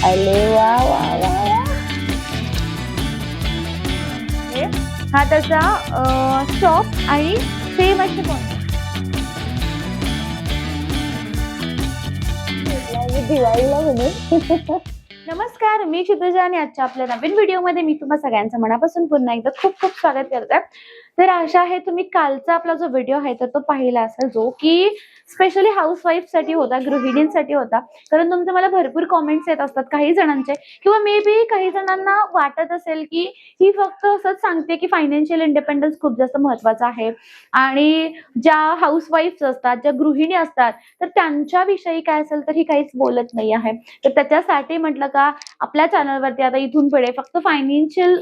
अरे वा वा वा हा त्याचा शॉप आणि सेम असे दिवाळीला म्हणून नमस्कार मी क्षितिजा आणि आजच्या आपल्या नवीन व्हिडिओमध्ये मी तुम्हा सगळ्यांचं मनापासून पुन्हा एकदा खूप खूप स्वागत करते. तर आशा आहे तुम्ही कालचा आपला जो व्हिडिओ आहे तर तो पाहिला असेल जो की स्पेशली हाऊसवाईफसाठी होता गृहिणींसाठी होता. कारण तुमचे मला भरपूर कॉमेंट्स येत असतात काही जणांचे. किंवा मे बी काही जणांना वाटत असेल की ही फक्त असंच सांगते की फायनान्शियल इंडिपेंडन्स खूप जास्त महत्त्वाचा आहे. आणि ज्या हाऊसवाईफ असतात ज्या गृहिणी असतात तर त्यांच्याविषयी काय असेल तर ही काहीच बोलत नाही आहे. तर त्याच्यासाठी म्हटलं का आपल्या चॅनलवरती आता इथून पुढे फक्त फायनान्शियल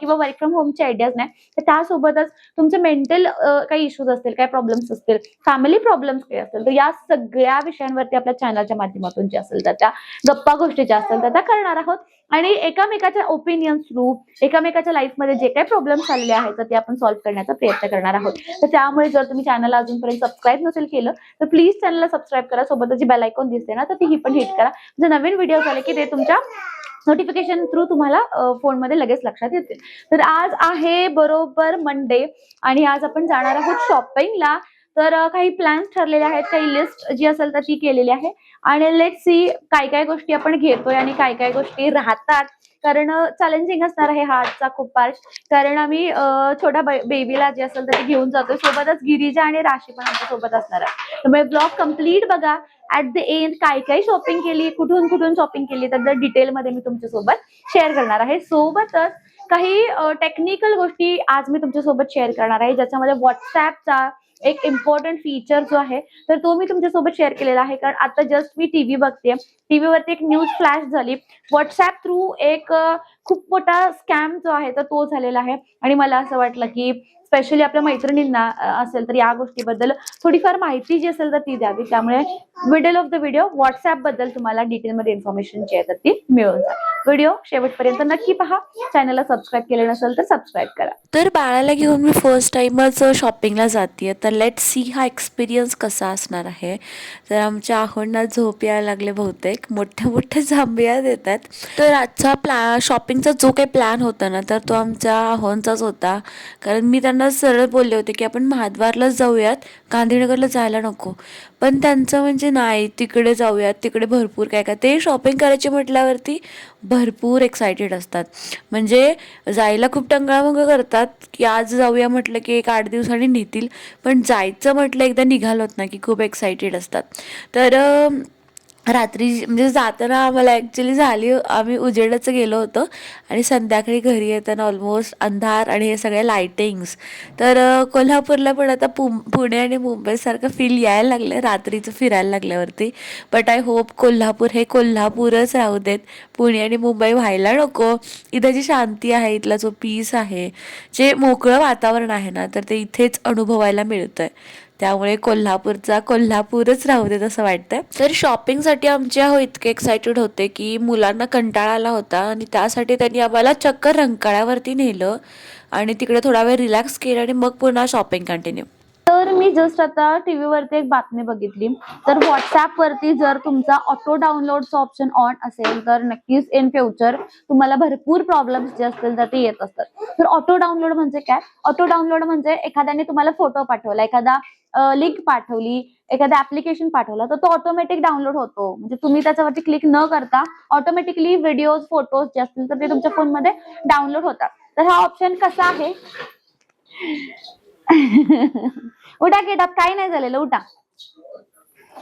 किंवा वर्क फ्रॉम होमचे आयडियाज नाही. तर त्यासोबतच तुमचे मेंटल काही इश्यूज असतील काही प्रॉब्लेम्स असतील फॅमिली प्रॉब्लेम्स काही असेल तर या सगळ्या विषयांवरती आपल्या चॅनलच्या माध्यमातून जे असेल तर त्या गप्पा गोष्टी ज्या असतील तर त्या करणार आहोत. आणि एकामेकाच्या ओपिनियन थ्रू एकामेकाच्या लाईफमध्ये जे काही प्रॉब्लेम्स आलेले आहेत तर ते आपण सॉल्व्ह करण्याचा प्रयत्न करणार आहोत. तर त्यामुळे जर तुम्ही चॅनलला अजूनपर्यंत सबस्क्राईब नसेल केलं तर प्लीज चॅनलला सबस्क्राईब करा. सोबतच जी बेल आयकॉन दिसते ना तर ती पण हिट करा. जर नवीन व्हिडिओ झाले की ते तुमच्या नोटिफिकेशन थ्रू तुम्हाला फोनमध्ये लगेच लक्षात येतील. तर आज आहे बरोबर मंडे आणि आज आपण जाणार आहोत शॉपिंगला तर काही प्लॅन्स ठरलेले आहेत काही लिस्ट जी असेल तर ती केलेली आहे. आणि लेट सी काय काय गोष्टी आपण घेतोय आणि काय काय गोष्टी राहतात. कारण चॅलेंजिंग असणार आहे हा आजचा खूप पार्ट कारण आम्ही अ, छोट्या बेबीला जे असेल तर ते घेऊन जातो सोबतच गिरीजा आणि राशी पण आमच्यासोबत असणार आहे. त्यामुळे ब्लॉग कंप्लीट बघा. ऍट द एंड काय काय शॉपिंग केली कुठून कुठून शॉपिंग केली तर डिटेलमध्ये मी तुमच्यासोबत शेअर करणार आहे. सोबतच काही टेक्निकल गोष्टी आज मी तुमच्यासोबत शेअर करणार आहे. ज्याच्यामध्ये व्हॉट्सॲपचा एक इम्पॉर्टंट फीचर जो आहे तर तो मी तुमच्यासोबत शेअर केलेला आहे. कारण आता जस्ट मी टीव्ही बघते टीव्हीवरती एक न्यूज फ्लॅश झाली. व्हॉट्सअप थ्रू एक खूप मोठा स्कॅम जो आहे तर तो झालेला आहे. आणि मला असं वाटलं की स्पेशली आपल्या मैत्रिणींना असेल तर या गोष्टीबद्दल थोडीफार माहिती जी असेल तर ती द्यावी. त्यामुळे middle of the video WhatsApp बद्दल तुम्हाला डिटेलमध्ये इन्फॉर्मेशन जी आहे तर ती मिळून जाईल. व्हिडिओ शेवटपर्यंत नक्की पहा. चॅनलला सबस्क्राईब केले नसेल तर सबस्क्राईब करा. तर बाळाला घेऊन मी फर्स्ट टाईमच शॉपिंगला जाते तर लेट सी हा एक्सपिरियन्स कसा असणार आहे. तर आमच्या आहोंना झोप यायला लागले बहुतेक. मोठ्या मोठ्या जांभया देतात. तर आजचा प्ला शॉपिंग शॉपिंगचा जो काही प्लॅन होता ना तर तो आमच्या आहोंचाच होता. कारण मी त्यांना सरळ बोलले होते की आपण महाद्वारलाच जाऊयात गांधीनगरला जायला नको. पण त्यांचं म्हणजे नाही तिकडे जाऊयात तिकडे भरपूर काय काय. ते शॉपिंग करायची म्हटल्यावरती भरपूर एक्सायटेड असतात. म्हणजे जायला खूप टंगळामंग करतात की आज जाऊया म्हटलं की एक आठ दिवसांनी नेतील. पण जायचं म्हटलं एकदा निघालोत ना की खूप एक्सायटेड असतात. तर रात्री म्हणजे जाताना आम्हाला ॲक्च्युली झाली आम्ही उजेडाचं गेलो होतो. आणि संध्याकाळी घरी येताना ऑलमोस्ट अंधार आणि हे सगळे लायटिंग्स तर कोल्हापूरला पण आता पु पुणे आणि मुंबईसारखं फील यायला लागलं रात्रीचं फिरायला लागल्यावरती. बट आय होप कोल्हापूर हे कोल्हापूरच राहू देत. पुणे आणि मुंबई व्हायला नको. इथं जी शांती आहे इथला जो पीस आहे जे मोकळं वातावरण आहे ना तर ते इथेच अनुभवायला मिळतं आहे त्यामुळे कोल्हापूरचा कोल्हापूरच राहू देत असं वाटतंय. तर शॉपिंगसाठी आमचे हो इतके एक्सायटेड होते की मुलांना कंटाळा आला होता आणि त्यासाठी त्यांनी आम्हाला चक्कर रंकाळ्यावरती नेलं आणि तिकडे थोडा वेळ रिलॅक्स केलं आणि मग पुन्हा शॉपिंग कंटिन्यू तर मी जस्ट आता टीव्हीवरती एक बातमी बघितली. तर व्हॉट्सअप वरती जर तुमचा ऑटो डाउनलोडचा ऑप्शन ऑन असेल तर नक्कीच इन फ्युचर तुम्हाला भरपूर प्रॉब्लेम्स जे असतील तर ते येत असतात. तर ऑटो डाउनलोड म्हणजे काय? ऑटो डाउनलोड म्हणजे एखाद्याने तुम्हाला फोटो पाठवला एखादा लिंक पाठवली एखादा ऍप्लिकेशन पाठवला तर तो ऑटोमॅटिक डाउनलोड होतो. म्हणजे तुम्ही त्याच्यावरती क्लिक न करता ऑटोमॅटिकली व्हिडिओज फोटोज जे असतील तर ते तुमच्या फोनमध्ये डाउनलोड होतात. तर हा ऑप्शन कसा आहे? उठा केटात काही नाही झालेलं उठा.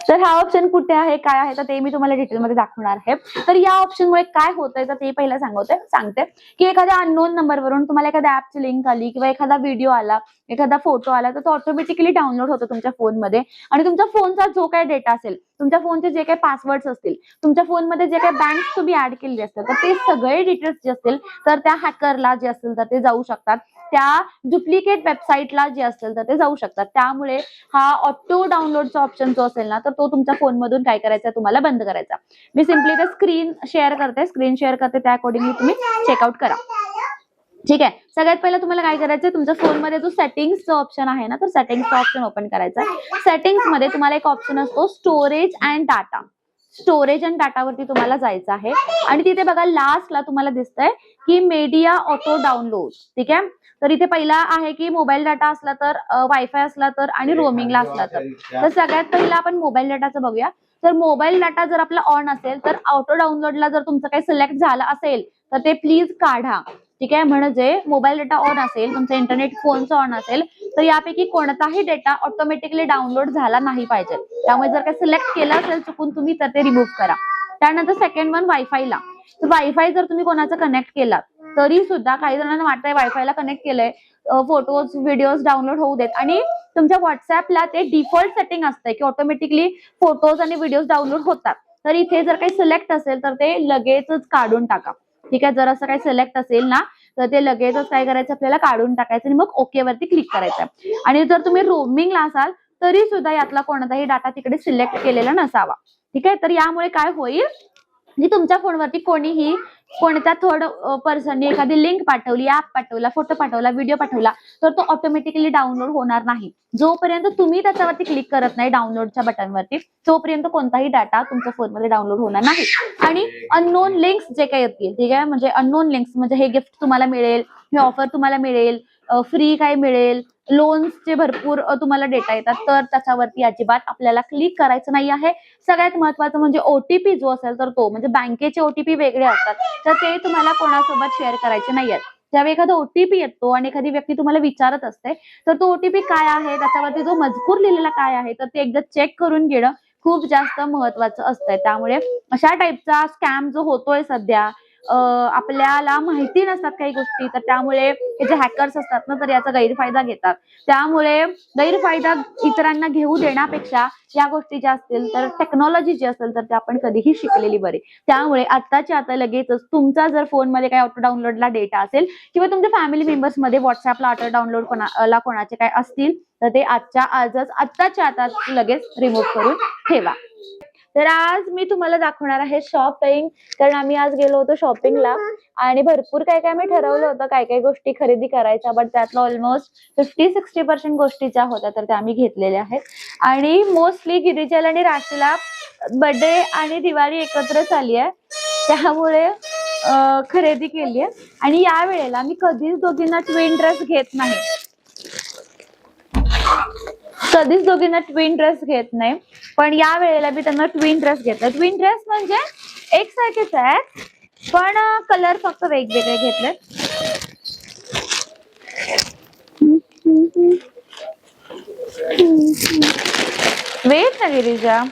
तर हा ऑप्शन कुठे आहे काय आहे तर ते मी तुम्हाला डिटेलमध्ये दाखवणार आहे. तर या ऑप्शनमुळे काय होतंय तर ते पहिला सांगते सांगते की एखाद्या अननोन नंबरवरून तुम्हाला एखाद्या ऍपची लिंक आली किंवा एखादा व्हिडिओ आला एखादा फोटो आला तर तो ऑटोमॅटिकली डाउनलोड होतो तुमच्या फोनमध्ये आणि तुमच्या फोनचा जो काही डेटा असेल तुमच्या फोनचे जे काही पासवर्ड्स असतील तुमच्या फोनमध्ये जे काही बँक तुम्ही ऍड केलेले असतील तर ते सगळे डिटेल्स जे असतील तर त्या हॅकरला जे असतील तर ते जाऊ शकतात. त्या डुप्लिकेट वेबसाईटला जे असेल तर ते जाऊ शकतात. त्यामुळे हा ऑटो डाउनलोडचा ऑप्शन जो असेल ना तर तो तुमच्या फोनमधून काय करायचा तुम्हाला बंद करायचा मी सिम्पली ते स्क्रीन शेअर करते स्क्रीन शेअर करते त्या अकॉर्डिंगली तुम्ही चेकआउट करा. ठीक आहे? सगळ्यात पहिलं तुम्हाला काय करायचं तुमच्या फोनमध्ये जो सेटिंग्सचा ऑप्शन आहे ना तर सेटिंग्सचा ऑप्शन ओपन करायचा सेटिंग्समध्ये तुम्हाला एक ऑप्शन असतो storage and data storage and डाटावरती तुम्हाला जायचं आहे. आणि तिथे बघा लास्टला तुम्हाला दिसतंय की मीडिया ऑटो डाउनलोड ठीक आहे? तर इथे पहिला आहे की मोबाईल डाटा असला तर वायफाय असला तर आणि रोमिंगला असला तर. तर सगळ्यात पहिला आपण मोबाईल डाटाचं बघूया. तर मोबाईल डाटा जर आपला ऑन असेल तर ऑटो डाउनलोडला जर तुमचं काही सिलेक्ट झालं असेल तर ते प्लीज काढा. ठीक आहे? म्हणजे मोबाईल डेटा ऑन असेल तुमचा इंटरनेट फोनचा ऑन असेल तर यापैकी कोणताही डेटा ऑटोमॅटिकली डाउनलोड झाला नाही पाहिजे. त्यामुळे जर काही सिलेक्ट केलं असेल चुकून तुम्ही तर ते रिमूव्ह करा. त्यानंतर सेकंड वन वायफायला तर वायफाय जर तुम्ही कोणाचा कनेक्ट केला तरी सुद्धा काही जणांना वाटतंय वायफायला कनेक्ट केलंय फोटोज व्हिडिओज डाउनलोड होऊ देत. आणि तुमच्या व्हॉट्सअपला ते डिफॉल्ट सेटिंग असतंय की ऑटोमॅटिकली फोटोज आणि व्हिडिओज डाउनलोड होतात. तर इथे जर काही सिलेक्ट असेल तर ते लगेचच काढून टाका. ठीक आहे जर असं काही सिलेक्ट असेल ना तर ते लगेचच काय करायचं आपल्याला काढून टाकायचं आणि मग ओके वरती क्लिक करायचं आणि जर तुम्ही रोमिंगला असाल तरी सुद्धा यातला कोणताही डाटा तिकडे सिलेक्ट केलेला नसावा. ठीक आहे तर यामुळे काय होईल? तुमच्या फोनवरती कोणीही कोणत्या थर्ड पर्सनने एखादी लिंक पाठवली ऍप पाठवला फोटो पाठवला व्हिडिओ पाठवला तर तो ऑटोमॅटिकली डाउनलोड होणार नाही. जोपर्यंत तुम्ही त्याच्यावरती क्लिक करत नाही डाउनलोडच्या बटनवरती तोपर्यंत कोणताही डाटा तुमच्या फोनमध्ये डाउनलोड होणार नाही. आणि अननोन लिंक्स जे काही येतील ठीक आहे? म्हणजे अननोन लिंक्स म्हणजे हे गिफ्ट तुम्हाला मिळेल हे ऑफर तुम्हाला मिळेल फ्री काय मिळेल? लोन्सचे भरपूर तुम्हाला डेटा येतात. तर त्याच्यावरती अजिबात आपल्याला क्लिक करायचं नाही आहे. सगळ्यात महत्वाचं म्हणजे ओटीपी जो असेल तर तो म्हणजे बँकेचे ओटीपी वेगळे असतात. तर ते तुम्हाला कोणासोबत शेअर करायचे नाही आहेत ज्यावेळी एखादा ओटीपी येतो आणि एखादी व्यक्ती तुम्हाला विचारत असते तर तो ओटीपी काय आहे? त्याच्यावरती जो मजकूर लिहिलेला काय आहे? तर ते एकदा चेक करून घेणं खूप जास्त महत्वाचं असतंय. त्यामुळे अशा टाईपचा स्कॅम जो होतोय सध्या आपल्याला माहिती नसतात काही गोष्टी तर त्यामुळे हे जे हॅकर्स असतात ना तर याचा गैरफायदा घेतात. त्यामुळे गैरफायदा इतरांना घेऊ देण्यापेक्षा या गोष्टी ज्या असतील तर टेक्नॉलॉजी जी असेल तर ते आपण कधीही शिकलेली बरी. त्यामुळे आत्ताच्या आता लगेचच तुमचा जर फोनमध्ये काही ऑटो डाउनलोडला डेटा असेल किंवा तुमच्या फॅमिली मेंबर्समध्ये व्हॉट्सअपला ऑटो डाउनलोड कोणाला कोणाचे काय असतील तर ते आजच्या आजच आत्ताच्या आता लगेच रिमूव्ह करून ठेवा. तर आज मी तुम्हाला दाखवणार आहे शॉपिंग कारण आम्ही आज गेलो होतो शॉपिंगला आणि भरपूर काय काय मी ठरवलं होतं. काय काय गोष्टी खरेदी करायच्या. बट त्यातलं ऑलमोस्ट फिफ्टी सिक्स्टी पर्सेंट गोष्टीच्या होत्या. तर त्या आम्ही घेतलेल्या आहेत. आणि मोस्टली गिरिजल आणि राशीला बर्थडे आणि दिवाळी एकत्रच चालली आहे. त्यामुळे खरेदी केली आहे. आणि या वेळेला मी कधीच दोघींना ट्विन ड्रेस घेत नाही. कधीच दोघींना ट्विन ड्रेस घेत नाही. पण या वेळेला मी त्यांना ट्विन ड्रेस घेतला. ट्विन ड्रेस म्हणजे एकसारखेच आहेत पण कलर फक्त वेगवेगळे घेतले वेट ना गिरीजा.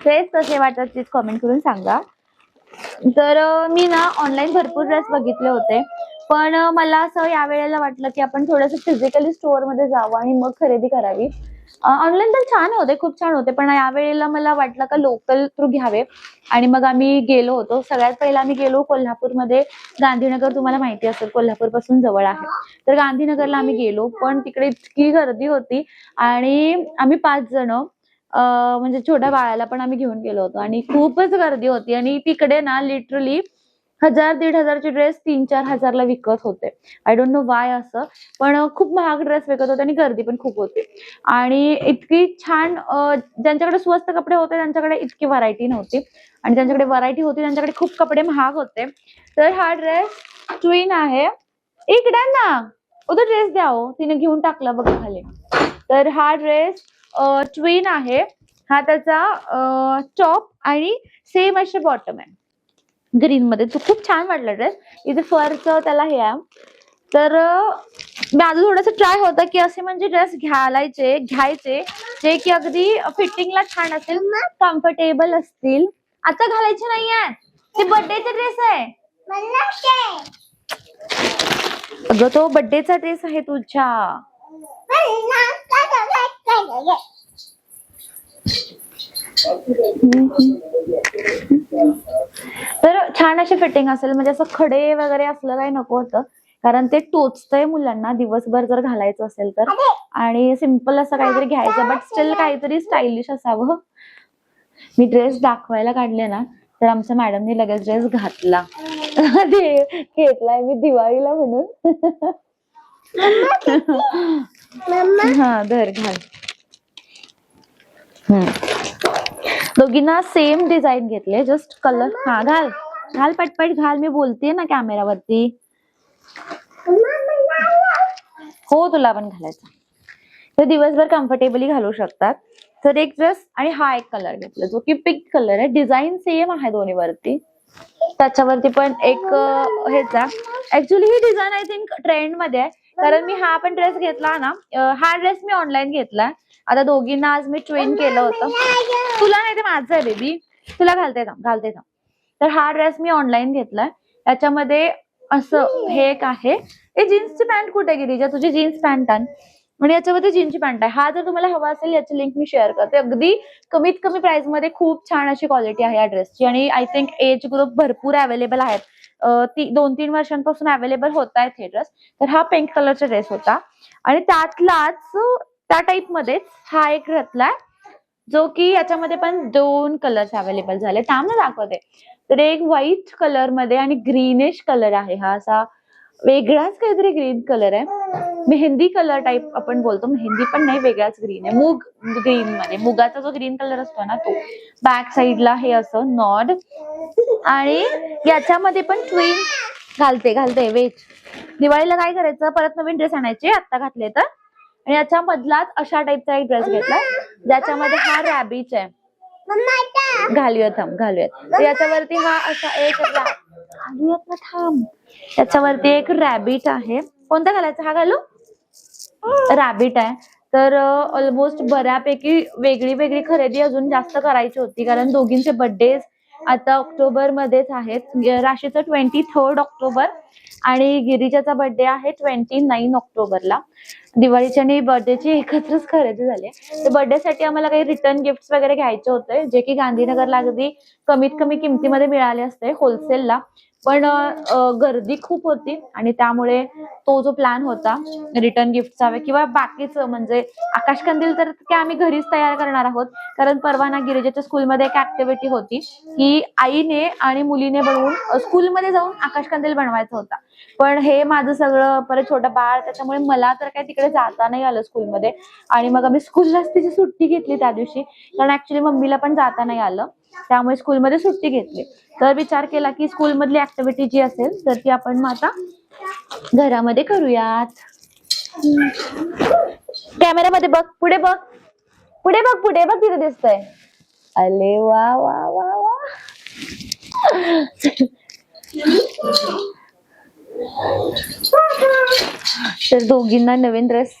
ड्रेस कसे वाटतात प्लीज कॉमेंट करून सांगा. तर मी ना ऑनलाईन भरपूर ड्रेस बघितले होते. पण मला असं या वेळेला वाटलं की आपण थोडंसं फिजिकली स्टोअरमध्ये जावं आणि मग खरेदी करावी. ऑनलाईन तर छान होते खूप छान होते. पण यावेळेला मला वाटलं का लोकल थ्रू घ्यावे. आणि मग आम्ही गेलो होतो. सगळ्यात पहिला आम्ही गेलो कोल्हापूरमध्ये. गांधीनगर तुम्हाला माहिती असेल कोल्हापूरपासून जवळ आहे. तर गांधीनगरला आम्ही गेलो. पण तिकडे इतकी गर्दी होती. आणि आम्ही पाच जण म्हणजे छोट्या बाळाला पण आम्ही घेऊन गेलो होतो. आणि खूपच गर्दी होती. आणि तिकडे ना लिटरली हजार दीड हजारचे ड्रेस तीन चार हजारला विकत होते. आय डोंट नो वाय असं पण खूप महाग ड्रेस विकत होते आणि गर्दी पण खूप होती. आणि इतकी छान ज्यांच्याकडे स्वस्त कपडे होते त्यांच्याकडे इतकी व्हरायटी नव्हती. आणि ज्यांच्याकडे व्हरायटी होती त्यांच्याकडे खूप कपडे महाग होते. तर हा ड्रेस ट्विन आहे. इकडे ना उद्या ड्रेस द्या हो. तिने घेऊन टाकला बघा खाली. तर हा ड्रेस ट्विन आहे. हा त्याचा टॉप आणि सेम असे बॉटम आहे. ग्रीन मध्ये तो खूप छान वाटला ड्रेस इथे फरचं त्याला हे आहे. तर माझं थोडंसं ट्राय होतं की असे म्हणजे ड्रेस घालायचे घ्यायचे जे की अगदी फिटिंगला छान असेल कम्फर्टेबल असतील. आता घालायचे नाहीये. ते बर्थडेचा ड्रेस आहे. अगं तो बर्थडेचा ड्रेस आहे तुझ्या. तर छान अशी फिटिंग असेल म्हणजे असं खडे वगैरे असलं काही नको होतं. कारण ते टोचतंय मुलांना दिवसभर जर घालायचं असेल तर. आणि सिंपल असं काहीतरी घ्यायचं बट स्टील काहीतरी स्टायलिश असावं मी ड्रेस दाखवायला काढले ना तर आमच्या मॅडमनी लगेच ड्रेस घातला. घेतलाय मी दिवाळीला म्हणून. हा धर घाल. हम्म. दोघींना सेम डिझाईन घेतले. जस्ट कलर हा घाल. घाल पटपट घाल. मी बोलते ना कॅमेरावरती हो तुला पण घालायचा. तर दिवसभर कम्फर्टेबली घालू शकतात. तर एक ड्रेस आणि हा एक कलर घेतला. जो की पिंक कलर आहे. डिझाईन सेम आहे दोन्ही वरती त्याच्यावरती पण एक ह्याचा ऍक्च्युली ही डिझाईन आय थिंक ट्रेंडमध्ये आहे. कारण मी हा पण ड्रेस घेतला ना. हा ड्रेस मी ऑनलाईन घेतला आता दोघींना आज मी ट्विन केलं होतं. तुला नाही ते माझं आहे बेबी तुला घालते थांब घालते थांब. तर हा ड्रेस मी ऑनलाईन घेतलाय. त्याच्यामध्ये असं हे एक आहे. हे जीन्सची पॅन्ट कुठे गेली? ज्या तुझी जीन्स पॅन्ट आण आणि याच्यावरती जीन्सची पॅन्ट आहे. हा जर तुम्हाला हवा असेल याची लिंक मी शेअर करते. अगदी कमीत कमी प्राइसमध्ये खूप छान अशी क्वालिटी आहे या ड्रेसची आणि आय थिंक एज ग्रुप भरपूर अवेलेबल आहेत. ती दोन तीन वर्षांपासून अवेलेबल होत आहेत हे ड्रेस तर हा पिंक कलरचा ड्रेस होता. आणि त्यातलाच त्या टाईप मध्येच हा एक घातलाय जो की याच्यामध्ये पण दोन कलर्स अवेलेबल झाले. थांब दाखवते. तर एक व्हाईट कलरमध्ये आणि ग्रीनिश कलर आहे हा असा वेगळाच काहीतरी ग्रीन कलर आहे. मेहंदी कलर टाइप आपण बोलतो. मेहंदी पण नाही वेगळाच ग्रीन आहे. मूग ग्रीन मध्ये. मुगाचा जो ग्रीन कलर असतो ना तो. बॅक साईडला हे असं नॉड आणि याच्यामध्ये पण ट्विन घालते घालते. वेज दिवाळीला काय करायचं? परत नवीन ड्रेस आणायचे. आता घातले तर. आणि याच्या मधलाच अशा टाईपचा एक ड्रेस घेतलाय ज्याच्यामध्ये हा रॅबिच आहे. घालूयात थांब घालूयात. याच्यावरती हा असा एक घालूयात ना थांब. याच्यावरती एक रॅबिट आहे. कोणता घालायचा? हा घालू? रॅबिट आहे. तर ऑलमोस्ट बऱ्यापैकी वेगळी वेगळी खरेदी अजून जास्त करायची होती. कारण दोघींचे बर्थडे आता ऑक्टोबर मध्येच आहेत. राशीचं ट्वेंटी थर्ड ऑक्टोबर आणि गिरिजाचा बर्थडे आहे ट्वेंटी नाईन ऑक्टोबरला. दिवाळीची आणि बर्थडेची एकत्रच खरेदी झाली. तर बर्थडे साठी आम्हाला काही रिटर्न गिफ्ट वगैरे घ्यायचे होते जे की गांधीनगरला अगदी कमीत कमी किमतीमध्ये मिळाले असते होलसेलला पण गर्दी खूप होती आणि त्यामुळे तो जो प्लॅन होता रिटर्न गिफ्टचा किंवा बाकीचं म्हणजे आकाशकंदील तर काय आम्ही घरीच तयार करणार आहोत. कारण परवाना गिरिजाच्या स्कूलमध्ये एक ऍक्टिव्हिटी होती की आईने आणि मुलीने बनवून स्कूलमध्ये जाऊन आकाशकंदील बनवायचा होता. पण हे माझं सगळं परत छोटं बाळ त्याच्यामुळे मला तर काय तिकडे जाता नाही आलं स्कूलमध्ये आणि मग आम्ही स्कूललाच तिची सुट्टी घेतली त्या दिवशी. कारण ऍक्च्युली मम्मीला पण जाता नाही आलं. त्यामुळे स्कूलमध्ये सुट्टी घेतली. तर विचार केला की स्कूलमधली ऍक्टिव्हिटी जी असेल तर ती आपण मग आता घरामध्ये करूयात. कॅमेरामध्ये बघ पुढे बघ. पुढे बघ पुढे बघ तिथे दिसतंय. अले वा वा वा वा. तर दोघींना नवीन ड्रेस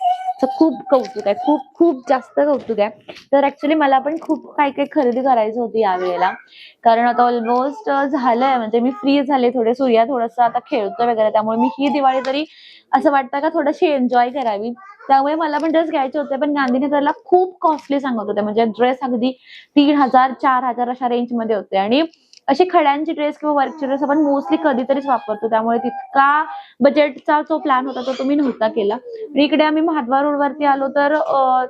खूप कौतुक आहे. खूप खूप जास्त कौतुक आहे. तर ऍक्च्युली मला पण खूप काही काही खरेदी करायची होती यावेळेला कारण आता ऑलमोस्ट झालंय. म्हणजे मी फ्री झाले थोडे. सूर्या थोडस आता खेळतोय वगैरे. त्यामुळे मी ही दिवाळी तरी असं वाटतं का थोडीशी एन्जॉय करावी. त्यामुळे मला पण ड्रेस घ्यायचे होते. पण गांधीनगरला खूप कॉस्टली सांगत होते. म्हणजे ड्रेस अगदी तीन हजार चार हजार अशा रेंजमध्ये होते. आणि असे खड्यांचे ड्रेस किंवा वर्कचे ड्रेस आपण मोस्टली कधीतरीच वापरतो. त्यामुळे तितका बजेटचा जो प्लॅन होता तो तुम्ही नव्हता केला. इकडे आम्ही महाद्वार रोडवरती आलो तर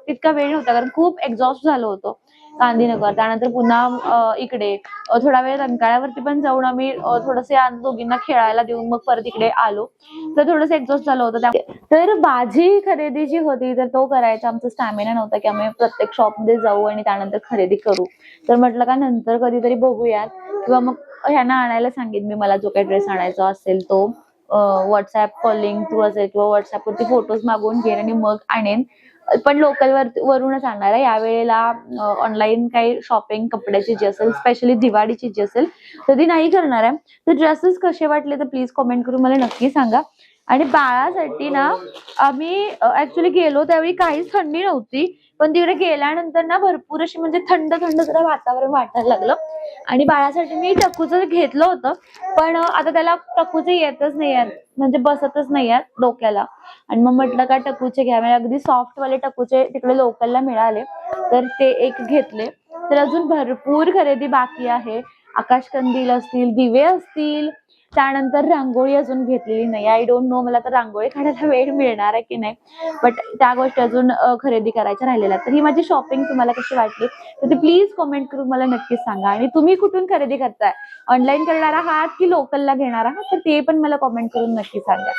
तितका वेळ नव्हता कारण खूप एक्झॉस्ट झालो होतो गांधीनगर. त्यानंतर पुन्हा इकडे थोडा वेळ रंकाळ्यावरती पण जाऊन आम्ही थोडसे दोघींना खेळायला देऊन मग परत इकडे आलो. तर थोडंसं एक्झॉस्ट झालं होतं. त्या- तर माझी खरेदी जी होती तर तो करायचा आमचा स्टॅमिना नव्हता की आम्ही प्रत्येक शॉपमध्ये जाऊ आणि त्यानंतर खरेदी करू. तर म्हटलं का नंतर कधीतरी बघूयात. किंवा मग ह्यांना आणायला सांगेन मी मला जो काही ड्रेस आणायचा असेल तो. व्हॉट्सअप कॉलिंग थ्रू असेल किंवा व्हॉट्सअपवरती फोटोज मागवून घेईन आणि मग आणेन. पण लोकल वर वरूनच आणणार आहे. यावेळेला ऑनलाईन काही शॉपिंग कपड्याची जी असेल स्पेशली दिवाळीची जी असेल तर ती नाही करणार आहे. तर ड्रेसेस कसे वाटले तर प्लीज कमेंट करून मला नक्की सांगा. आणि बाळासाठी ना आम्ही ऍक्च्युली गेलो त्यावेळी काहीच थंडी नव्हती. पण तिकडे गेल्यानंतर ना भरपूर अशी म्हणजे थंड थंड जरा वातावरण वाटायला लागलं. आणि बाळासाठी मी टक्कूचं घेतलं होतं. पण आता त्याला टक्कूचे येतच नाही आहेत म्हणजे बसतच नाही आहेत डोक्याला. आणि मग म्हटलं का टक्कूचे घ्या. म्हणजे अगदी सॉफ्ट वाले टक्कूचे तिकडे लोकलला मिळाले. तर ते एक घेतले. तर अजून भरपूर खरेदी बाकी आहे. आकाशकंदील असतील दिवे असतील त्यानंतर रांगोळी अजून घेतलेली नाही. आय डोंट नो मला तर रांगोळी काढायला वेळ मिळणार आहे की नाही? बट त्या गोष्टी अजून खरेदी करायच्या राहिलेल्या तर ही माझी शॉपिंग तुम्हाला कशी वाटली? तर ती प्लीज कमेंट करून मला नक्कीच सांगा. आणि तुम्ही कुठून खरेदी करताय? ऑनलाईन करणार आहात की लोकलला घेणार आहात? तर ते पण मला कमेंट करून नक्की सांगा.